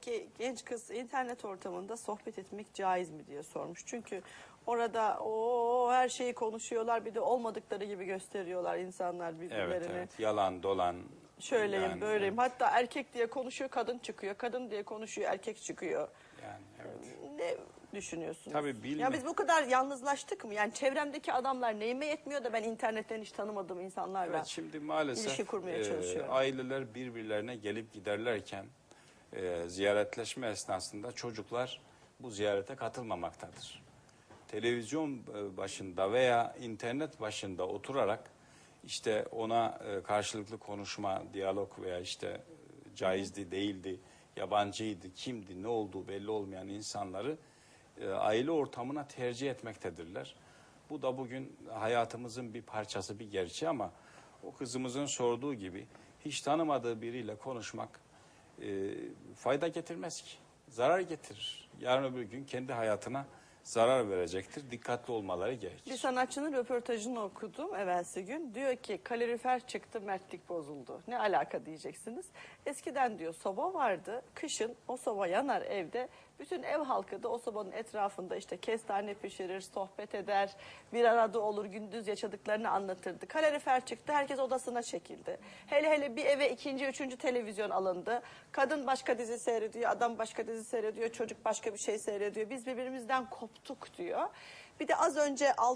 Peki genç kız internet ortamında sohbet etmek caiz mi diye sormuş. Çünkü orada o her şeyi konuşuyorlar bir de olmadıkları gibi gösteriyorlar insanlar Evet, birbirlerini. evet. Yalan, dolan. Şöyleyim Yani, böyleyim. Hatta erkek diye konuşuyor kadın çıkıyor. Kadın diye konuşuyor erkek çıkıyor. Yani evet. Ne düşünüyorsunuz? Tabii bilme- Ya biz bu kadar yalnızlaştık mı? Yani çevremdeki adamlar neyime yetmiyor da ben internetten hiç tanımadığım insanlarla. Evet şimdi maalesef ilişki kurmaya e, çalışıyorum. aileler birbirlerine gelip giderlerken e, ziyaretleşme esnasında çocuklar bu ziyarete katılmamaktadır. Televizyon e, başında veya internet başında oturarak işte ona e, karşılıklı konuşma, diyalog veya işte e, caizdi, değildi, yabancıydı, kimdi, ne olduğu belli olmayan insanları aile ortamına tercih etmektedirler. Bu da bugün hayatımızın bir parçası, bir gerçeği ama o kızımızın sorduğu gibi hiç tanımadığı biriyle konuşmak e, fayda getirmez ki. Zarar getirir. Yarın öbür gün kendi hayatına zarar verecektir. Dikkatli olmaları gerekir. Bir sanatçının röportajını okudum evvelsi gün. Diyor ki kalorifer çıktı mertlik bozuldu. Ne alaka diyeceksiniz. Eskiden diyor soba vardı. Kışın o soba yanar evde. Bütün ev halkı da o sobanın etrafında işte kestane pişirir, sohbet eder, bir arada olur, gündüz yaşadıklarını anlatırdı. Kalorifer çıktı, herkes odasına çekildi. Hele hele bir eve ikinci, üçüncü televizyon alındı. Kadın başka dizi seyrediyor, adam başka dizi seyrediyor, çocuk başka bir şey seyrediyor. Biz birbirimizden koptuk diyor. Bir de az önce altı